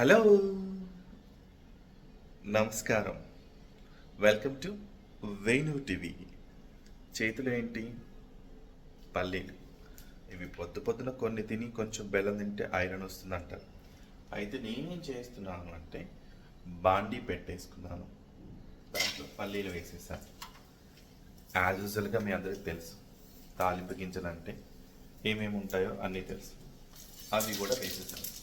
Hello. నమస్కారం. Welcome to Venu TV. చేతులు ఏంటి? పల్లీలు. ఇవి పొద్దు పొద్దున కొన్ని తిని కొంచెం బెల్లం తింటే ఐరన్ వస్తుందంటారు అయితే నేనేం చేస్తున్నాను అంటే బాండీ పెట్టేసుకున్నాను. దాంట్లో పల్లీలు వేసేసాను. యాజ్ యూజువల్గా మీ అందరికి తెలుసు. తాలింపు గింజలు అంటే ఏమేమి ఉంటాయో అన్నీ తెలుసు. అవి కూడా వేసేసాను.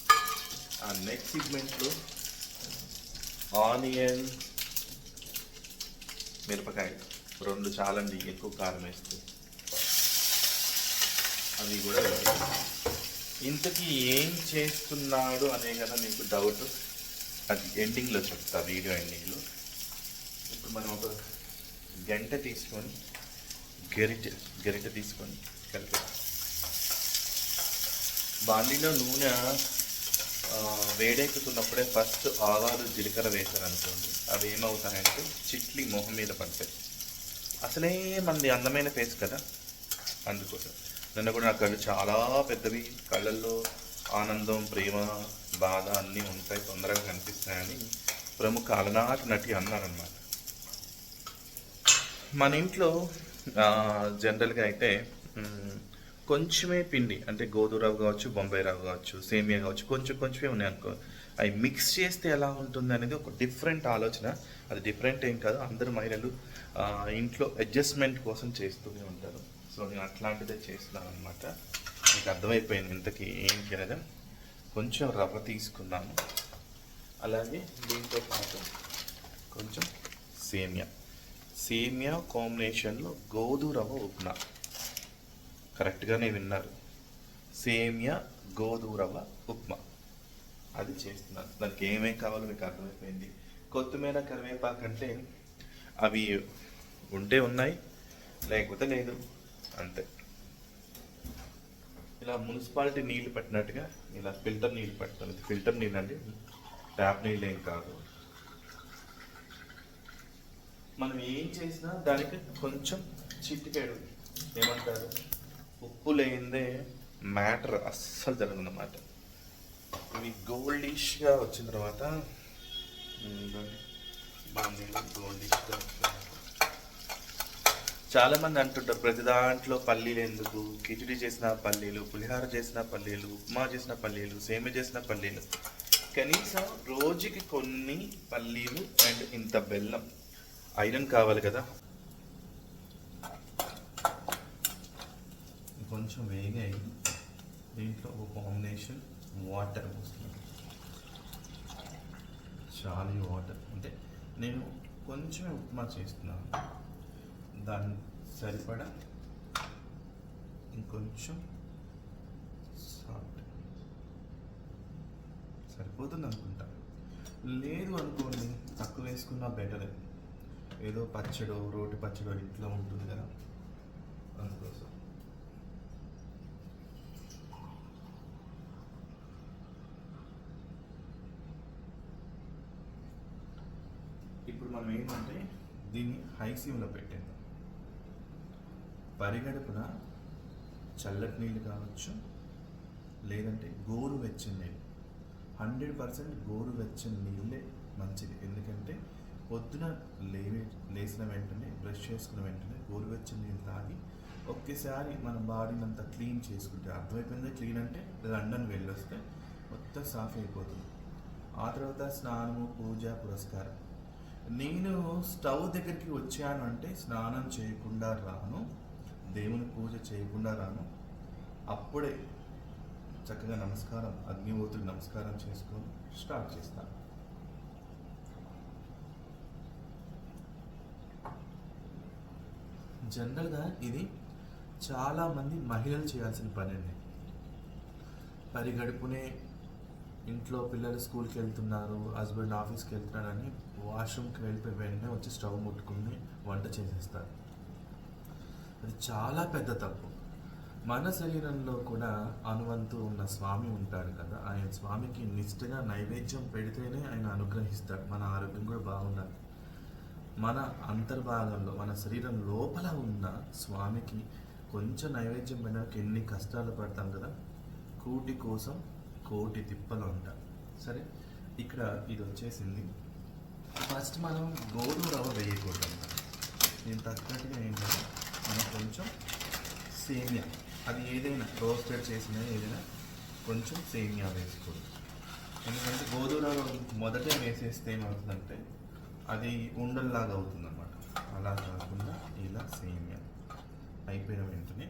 ఆ నెక్స్ట్ సిగ్మెంట్లో ఆనియన్ మిరపకాయ రెండు చాలండి ఎక్కువ కారం వేస్తే. అవి కూడా ఇంతకీ ఏం చేస్తున్నాడు అనే కదా మీకు డౌట్ అది ఎండింగ్లో చెప్తా వీడియో ఎండింగ్లో ఇప్పుడు మనం ఒక గంట తీసుకొని గరిట గరిట తీసుకొని కలిపి బాండీలో నూనె వేడెక్కుతున్నప్పుడే ఫస్ట్ ఆవాలు జీలకర్ర వేశారనుకోండి అవి ఏమవుతాయంటే చిట్లి మొహం మీద పడతాయి. అసలే మంది అందమైన ఫేస్ కదా అందుకోసం. నిన్న కూడా నా కళ్ళు చాలా పెద్దవి కళ్ళల్లో ఆనందం ప్రేమ బాధ అన్నీ ఉంటాయి తొందరగా కనిపిస్తాయని ప్రముఖ అలనాటి నటి అన్నారనమాట మన ఇంట్లో జనరల్గా అయితే కొంచెమే పిండి అంటే గోధుమ కావచ్చు బొంబాయి రవ్వ కావచ్చు సేమియా కావచ్చు కొంచెం కొంచెమే ఉన్నాయి అనుకో. అవి మిక్స్ చేస్తే ఎలా ఉంటుంది అనేది ఒక డిఫరెంట్ ఆలోచన. అది డిఫరెంట్ ఏం కాదు. అందరు మహిళలు ఇంట్లో అడ్జస్ట్మెంట్ కోసం చేస్తూనే ఉంటారు. సో నేను అట్లాంటిదే చేస్తున్నాను అనమాట మీకు అర్థమైపోయింది ఇంతకీ ఏంటి అనేది కొంచెం రవ్వ తీసుకున్నాను. అలాగే దీంతో పాటు కొంచెం సేమియా. సేమియా కాంబినేషన్లో గోధుమ రవ్వ ఉప్మా. కరెక్ట్గానే విన్నారు. సేమియా గోధుమ రవ్వ ఉప్మా. అది చేస్తున్నాను దానికి ఏమేం కావాలో మీకు అర్థమైపోయింది. కొత్తిమీర కరివేపాకు అంటే అవి ఉంటే ఉన్నాయి లేకపోతే లేదు. అంతే. ఇలా మున్సిపాలిటీ నీళ్ళు పట్టినట్టుగా ఇలా ఫిల్టర్ నీళ్ళు పట్టాలి ఇది ఫిల్టర్ నీళ్ళు అండి ట్యాప్ నీళ్ళు ఏం కాదు. మనం ఏం చేసినా దానికి కొంచెం చిట్టికేడు ఏమంటారు? ఉప్పు లేనిదే మ్యాటర్ అస్సలు జరగదన్నమాట. ఇవి గోల్డిష్గా వచ్చిన తర్వాత గోల్డిష్గా చాలా మంది అంటుంటారు ప్రతి దాంట్లో పల్లీలు ఎందుకు? కిచిడి చేసిన పల్లీలు పులిహార చేసిన పల్లీలు ఉప్మా చేసిన పల్లీలు సేమియా చేసిన పల్లీలు. కనీసం రోజుకి కొన్ని పల్లీలు అండ్ ఇంత బెల్లం. ఐరన్ కావాలి కదా. కొంచెం వేగాయి దీంట్లో ఒక కాంబినేషన్ వాటర్ పోస్తున్నాను చాలా వాటర్ అంటే నేను కొంచెం ఉప్మా చేస్తున్నాను దాన్ని సరిపడా ఇంకొంచెం సాల్ట్ సరిపోతుంది అనుకుంటా. లేదు అనుకోండి తక్కువ వేసుకున్నా బెటర్ ఏదో పచ్చడో రోటి పచ్చడో ఇంట్లో ఉంటుంది కదా అందుకోసం ఇప్పుడు మనం ఏంటంటే దీన్ని హై సీమ్లో పెట్టేద్దాం. పరిగడుపున చల్లటి నీళ్ళు కావచ్చు లేదంటే గోరు వెచ్చని నీళ్ళు. హండ్రెడ్ పర్సెంట్ గోరు వెచ్చని నీళ్ళే మంచిది. ఎందుకంటే పొద్దున లేవే లేచిన వెంటనే బ్రష్ చేసుకున్న వెంటనే గోరువెచ్చని నీళ్ళు తాగి ఒకేసారి మన బాడీని అంతా క్లీన్ చేసుకుంటే అర్థమైపోయింది? క్లీన్ అంటే లండన్ వెళ్ళొస్తే మొత్తం సాఫ్ అయిపోతుంది. ఆ తర్వాత స్నానము పూజ పురస్కారం. నేను స్టవ్ దగ్గరికి వచ్చాను అంటే స్నానం చేయకుండా రాను దేవుని పూజ చేయకుండా రాను. అప్పుడే చక్కగా నమస్కారం అగ్నిహోత్రుడు నమస్కారం చేసుకొని స్టార్ట్ చేస్తాను జనరల్గా ఇది చాలామంది మహిళలు చేయాల్సిన పని అండి. పరిగడుపునే ఇంట్లో పిల్లలు స్కూల్కి వెళ్తున్నారు హస్బెండ్ ఆఫీస్కి వెళ్తున్నాడని వాష్రూమ్కి వెళ్ళిపోయి వెంటనే వచ్చి స్టవ్ ముట్టుకుని వంట చేసేస్తారు. అది చాలా పెద్ద తప్పు. మన శరీరంలో కూడా అనువంతు ఉన్న స్వామి ఉంటాడు కదా ఆయన స్వామికి నిష్ఠగా నైవేద్యం పెడితేనే ఆయన అనుగ్రహిస్తాడు. మన ఆరోగ్యం కూడా బాగుండాలి. మన అంతర్భాగంలో మన శరీరం లోపల ఉన్న స్వామికి కొంచెం నైవేద్యం పెట్టడానికి ఎన్ని కష్టాలు పడతాం కదా కూటి కోసం కోటి తిప్పలు అంట సరే ఇక్కడ ఇది వచ్చేసింది. ఫస్ట్ మనం గోధుమ రవ్వ వేయకూడదు అంట దీని తగ్గట్టుగా ఏంటంటే మనం కొంచెం సేమియా అది ఏదైనా రోస్టెడ్ చేసిన ఏదైనా కొంచెం సేమియా వేసుకోవాలి. ఎందుకంటే గోధుమ రవ్వ మొదటే వేసేస్తే ఏమవుతుందంటే అది ఉండల్లాగా అవుతుందన్నమాట. అలా కాకుండా ఇలా సేమియా అయిపోయిన వెంటనే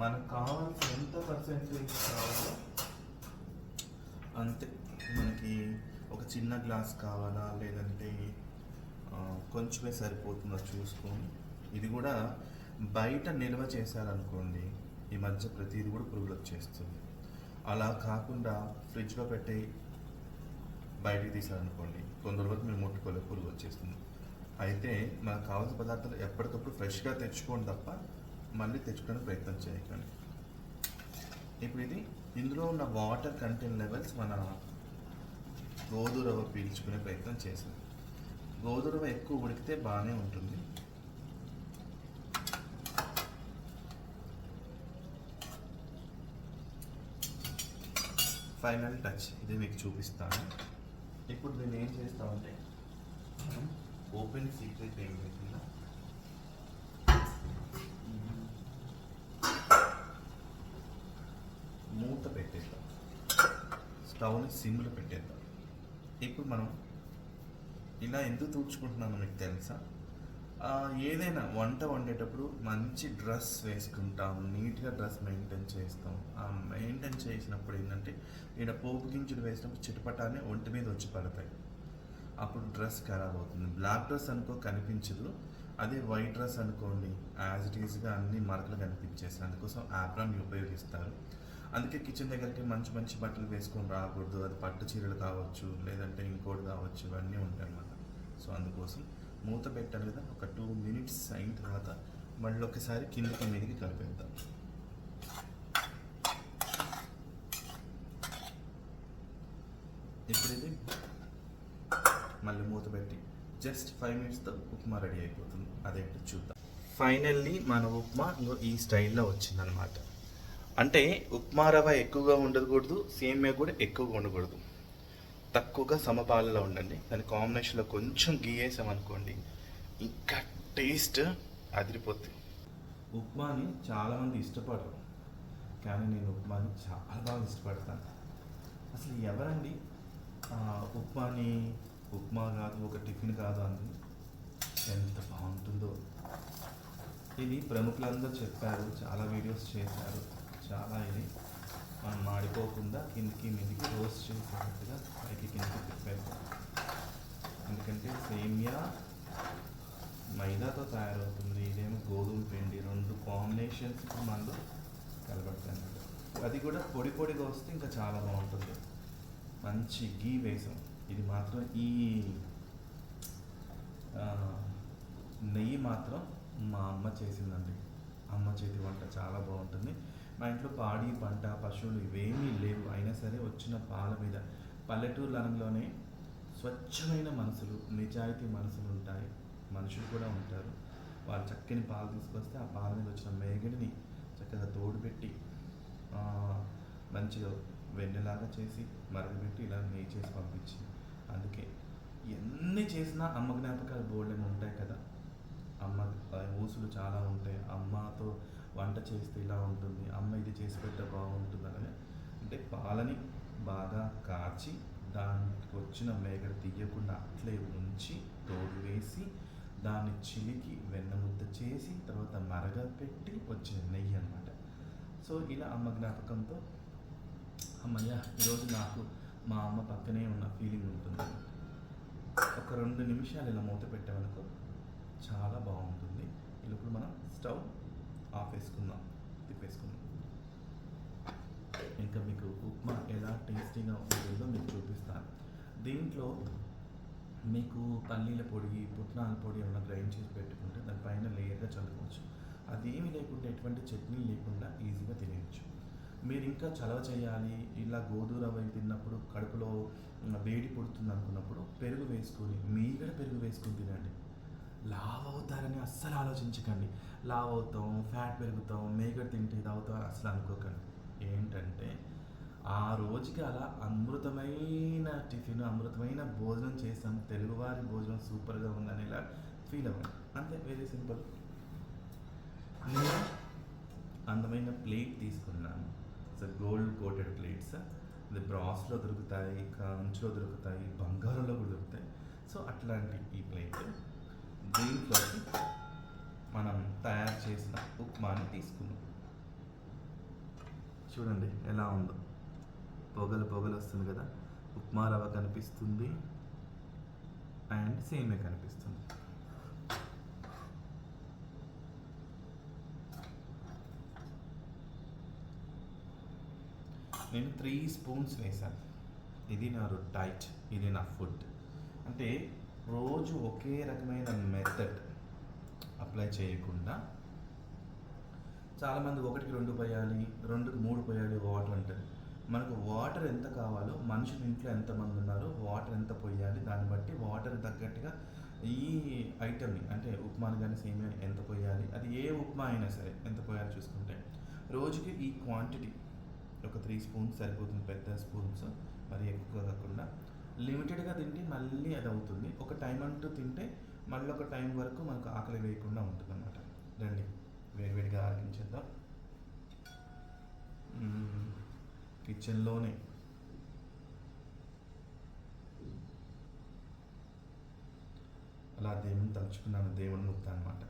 మనకు కావాల్సిన ఎంత పర్సెంటేజ్ కావాలో అంతే. మనకి ఒక చిన్న గ్లాస్ కావాలా? లేదంటే కొంచెమే సరిపోతుందో చూసుకొని? ఇది కూడా బయట నిల్వ చేశారనుకోండి ఈ మధ్య ప్రతిదీ కూడా పురుగులు వచ్చేస్తుంది అలా కాకుండా ఫ్రిడ్జ్లో పెట్టి బయటికి తీసారనుకోండి కొందరు వరకు మీరు ముట్టుకోలేదు పురుగు వచ్చేస్తుంది. అయితే మనకు కావాల్సిన పదార్థాలు ఎప్పటికప్పుడు ఫ్రెష్గా తెచ్చుకోండి తప్ప మళ్ళీ తెచ్చుకోవడానికి ప్రయత్నం చేయకండి. ఇప్పుడు ఇది ఇందులో ఉన్న వాటర్ కంటెంట్ లెవెల్స్ మన గోధురవ పీల్చుకునే ప్రయత్నం చేసింది గోధురవ ఎక్కువ ఉడికితే బాగానే ఉంటుంది. ఫైనల్ టచ్ ఇది మీకు చూపిస్తాను. ఇప్పుడు నేను ఏం చేస్తామంటే మనం ఓపెన్ సీక్రెట్ ఏం లేకుండా మూత పెట్టేద్దాం స్టవ్ని సిమ్లో పెట్టేద్దాం. ఇప్పుడు మనం ఇలా ఎందుకు తుడుచుకుంటున్నానో మీకు తెలుసా? ఏదైనా వంట వండేటప్పుడు మంచి డ్రెస్ వేసుకుంటాం నీట్గా డ్రెస్ మెయింటైన్ చేస్తాం. ఆ మెయింటైన్ చేసినప్పుడు ఏంటంటే ఈడ పోపు గింజలు వేసినప్పుడు చిటపటానే ఒంటి మీద వచ్చి పడతాయి. అప్పుడు డ్రెస్ ఖరాబ్ అవుతుంది. బ్లాక్ డ్రెస్ అనుకో కనిపించదు. అదే వైట్ డ్రెస్ అనుకోండి యాజ్ ఇట్ ఈస్గా అన్ని మరకలు కనిపించేస్తాయి. అందుకోసం యాప్రాన్ని ఉపయోగిస్తారు. అందుకే కిచెన్ దగ్గరికి మంచి మంచి బట్టలు వేసుకొని రాకూడదు. అది పట్టు చీరలు కావచ్చు లేదంటే ఇంకోటి కావచ్చు ఇవన్నీ ఉంటాయి అన్నమాట. సో అందుకోసం మూత పెట్టాలి కదా ఒక టూ మినిట్స్ అయిన తర్వాత మళ్ళీ ఒకసారి కిందకి మీదకి కలిపేద్దాం. ఇప్పుడు ఇది మళ్ళీ మూత పెట్టి జస్ట్ ఫైవ్ మినిట్స్తో ఉప్మా రెడీ అయిపోతుంది. అదేంటో చూద్దాం. ఫైనల్లీ మన ఉప్మా ఇంకో ఈ స్టైల్లో వచ్చిందనమాట అంటే ఉప్మా రవ్వ ఎక్కువగా ఉండకూడదు సేమియా కూడా ఎక్కువగా ఉండకూడదు. తక్కువగా సమపాలలో ఉండండి. దాని కాంబినేషన్లో కొంచెం గీ వేసామనుకోండి ఇంకా టేస్ట్ అదిరిపోతుంది ఉప్మాని చాలామంది ఇష్టపడరు కానీ నేను ఉప్మాని చాలా బాగా ఇష్టపడతాను. అసలు ఎవరండి? ఉప్మాని ఉప్మా కాదు ఒక టిఫిన్ కాదు అంది ఎంత బాగుంటుందో. ఇది ప్రముఖులందరూ చెప్పారు చాలా వీడియోస్ చేశారు. చాలా ఇది. మనం మాడిపోకుండా కిందికి మీదికి రోస్ట్ చేసేటట్టుగా పైకి కిందికి తిప్పారు ఎందుకంటే సేమియా మైదాతో తయారవుతుంది. ఇదేమో గోధుమ పిండి రెండు కాంబినేషన్స్ మనలో కలబడతాయి అది కూడా పొడి పొడిగా వస్తే ఇంకా చాలా బాగుంటుంది. మంచి గీ వేసాం. ఇది మాత్రం ఈ నెయ్యి మాత్రం మా అమ్మ చేసిందండి. అమ్మ చేతి వంట చాలా బాగుంటుంది. మా ఇంట్లో పాడి పంట పశువులు ఇవేమీ లేవు. అయినా సరే వచ్చిన పాల మీద పల్లెటూరులలోనే స్వచ్ఛమైన మనసులు నిజాయితీ మనసులు ఉంటాయి. మనుషులు కూడా ఉంటారు. వాళ్ళు చక్కని పాలు తీసుకొస్తే ఆ పాల మీద వచ్చిన మేగడిని చక్కగా తోడుపెట్టి మంచిగా వెన్నెలాగా చేసి మరగబెట్టి ఇలా నెయ్యి చేసి పంపించి. అందుకే ఎన్ని చేసినా అమ్మ జ్ఞాపకాలు బోల్డెం ఉంటాయి కదా. అమ్మ ఊసులు చాలా ఉంటాయి. అమ్మతో వంట చేస్తే ఇలా ఉంటుంది అమ్మ ఇది చేసి పెట్టే బాగుంటుంది అనగా అంటే పాలని బాగా కాచి దానికి వచ్చిన మేగడ తీయకుండా అట్లే ఉంచి తోడు వేసి దాన్ని చిలికి వెన్న ముద్ద చేసి తర్వాత మరగపెట్టి వచ్చిన నెయ్యి అనమాట సో ఇలా అమ్మ జ్ఞాపకంతో అమ్మయ్య ఈరోజు నాకు మా అమ్మ పక్కనే ఉన్న ఫీలింగ్ ఉంటుంది. ఒక రెండు నిమిషాలు ఇలా మూత పెట్టామనుకో చాలా బాగుంటుంది. ఇప్పుడు మనం స్టవ్ ఆఫ్ వేసుకుందాం. తిప్పేసుకుందాం ఇంకా మీకు ఉప్మా ఎలా టేస్టీగా ఉంటుందో మీకు చూపిస్తాను. దీంట్లో మీకు పల్లీల పొడి పుట్నాల పొడి ఏమైనా గ్రైండ్ చేసి పెట్టుకుంటే దానిపైన లేయర్గా చల్లుకోవచ్చు. అదేమీ లేకుండా ఎటువంటి చట్నీ లేకుండా ఈజీగా తినేయచ్చు. మీరు ఇంకా చలవ చేయాలి ఇలా గోధుమ రవ్వ తిన్నప్పుడు కడుపులో వేడి పుడుతుంది అనుకున్నప్పుడు పెరుగు వేసుకొని మీగడ పెరుగు వేసుకొని తినండి. లావ్ అవుతారని అస్సలు ఆలోచించకండి. లావ్ అవుతాం ఫ్యాట్ పెరుగుతాం మేగడ తింటే ఇది అవుతాం అని అసలు అనుకోకండి. ఏంటంటే ఆ రోజుకి అలా అమృతమైన టిఫిన్ అమృతమైన భోజనం చేసాం. తెలుగువారి భోజనం సూపర్గా ఉందని ఇలా ఫీల్ అవ్వండి. అంతే వెరీ సింపుల్ అందమైన ప్లేట్ తీసుకున్నాను. సో గోల్డ్ కోటెడ్ ప్లేట్స్ అది బ్రాస్లో దొరుకుతాయి కంచులో దొరుకుతాయి బంగారంలో కూడా దొరుకుతాయి. సో అట్లాంటి ఈ ప్లేట్ దీంట్లోకి మనం తయారు చేసిన ఉప్మాని తీసుకున్నాం చూడండి ఎలా ఉందో. పొగలు పొగలు వస్తుంది కదా. ఉప్మా రవ్వ కనిపిస్తుంది. అండ్ సేమే కనిపిస్తుంది. నేను త్రీ స్పూన్స్ వేసాను ఇది నా టైట్ ఇది నా ఫుడ్. అంటే రోజు ఒకే రకమైన మెథడ్ అప్లై చేయకుండా చాలామంది ఒకటికి రెండు పోయాలి రెండుకి మూడు పోయాలి వాటర్ అంటారు మనకు వాటర్ ఎంత కావాలో మనుషులు ఇంట్లో ఎంతమంది ఉన్నారో వాటర్ ఎంత పోయాలి దాన్ని బట్టి వాటర్ తగ్గట్టుగా ఈ ఐటమ్ని అంటే ఉప్మాని కానీ సేమియా ఎంత పోయాలి అది ఏ ఉప్మా అయినా సరే ఎంత పోయాలి చూసుకుంటే. రోజుకి ఈ క్వాంటిటీ ఒక త్రీ స్పూన్స్ సరిపోతుంది పెద్ద స్పూన్స్ మరి ఎక్కువ కాకుండా లిమిటెడ్గా తింటే మళ్ళీ అది అవుతుంది ఒక టైం అంటూ తింటే మళ్ళీ ఒక టైం వరకు మనకు ఆకలి వేయకుండా ఉంటుంది అనమాట రండి. వేడివేడిగా ఆరగించేద్దాం. కిచెన్లోనే. అలా దేవుని తలుచుకున్నాను దేవుని ముద్ద అనమాట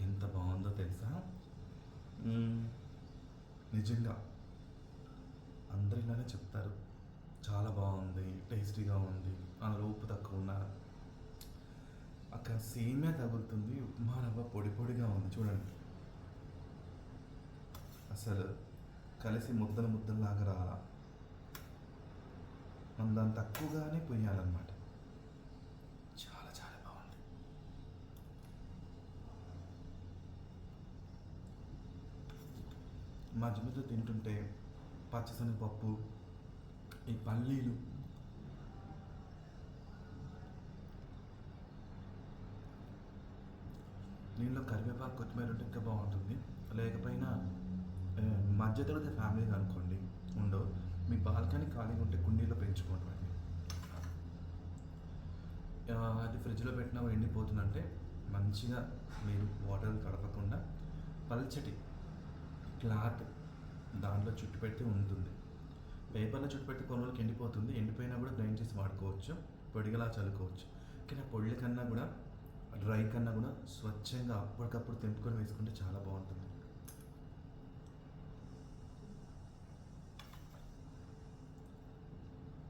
ఎంత బాగుందో తెలుసా మ్మ్. నిజంగా అందరు చెప్తారు. చాలా బాగుంది టేస్టీగా ఉంది అందులో ఉప్పు తక్కువ ఉన్న అక్కడ సేమే తగులుతుంది ఉప్మా రవ్వ పొడి పొడిగా ఉంది చూడండి. అసలు కలిసి ముద్దలు ముద్దలాగా రాలా. మనం దాన్ని తక్కువగానే పొయ్యాలన్నమాట. చాలా చాలా బాగుంది. మధ్య మధ్య తింటుంటే పచ్చిశనగపప్పు ఈ పల్లీలు. దీనిలో కరివేపాకు కొత్తిమీర ఉంటే ఇంకా బాగుంటుంది. లేకపోయినా మధ్య మధ్యతరగతి ఫ్యామిలీ అనుకోండి ఉండవు. మీ బాల్కనీ ఖాళీగా ఉంటే కుండీలో పెంచుకోండి. అది ఫ్రిడ్జ్లో పెట్టినా ఎండిపోతుందంటే మంచిగా మీరు వాటర్ కడపకుండా పల్చటి క్లాత్ దాంట్లో చుట్టు పెట్టి ఉంటుంది. పేపర్లో చుట్టు పెట్టి కొన్ని రోజులకి ఎండిపోతుంది. ఎండిపోయినా కూడా గ్రైండ్ చేసి వాడుకోవచ్చు. పొడిగలా చల్లుకోవచ్చు. కానీ ఆ పొడి కన్నా కూడా డ్రై కన్నా కూడా స్వచ్ఛంగా అప్పటికప్పుడు తెంపుకొని వేసుకుంటే చాలా బాగుంటుంది.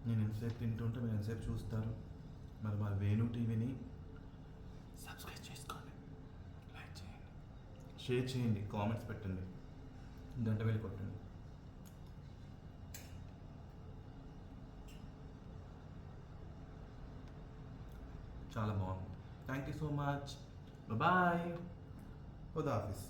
నేను ఎంతసేపు తింటుంటే మీరు ఎంతసేపు చూస్తారు? మరి మా వేణు టీవీని సబ్స్క్రైబ్ చేసుకోండి. లైక్ చేయండి. షేర్ చేయండి. కామెంట్స్ పెట్టండి. గంట వేలు కొట్టండి. చాలా బాగుంది. Thank you so much bye ఖుదాఫిస్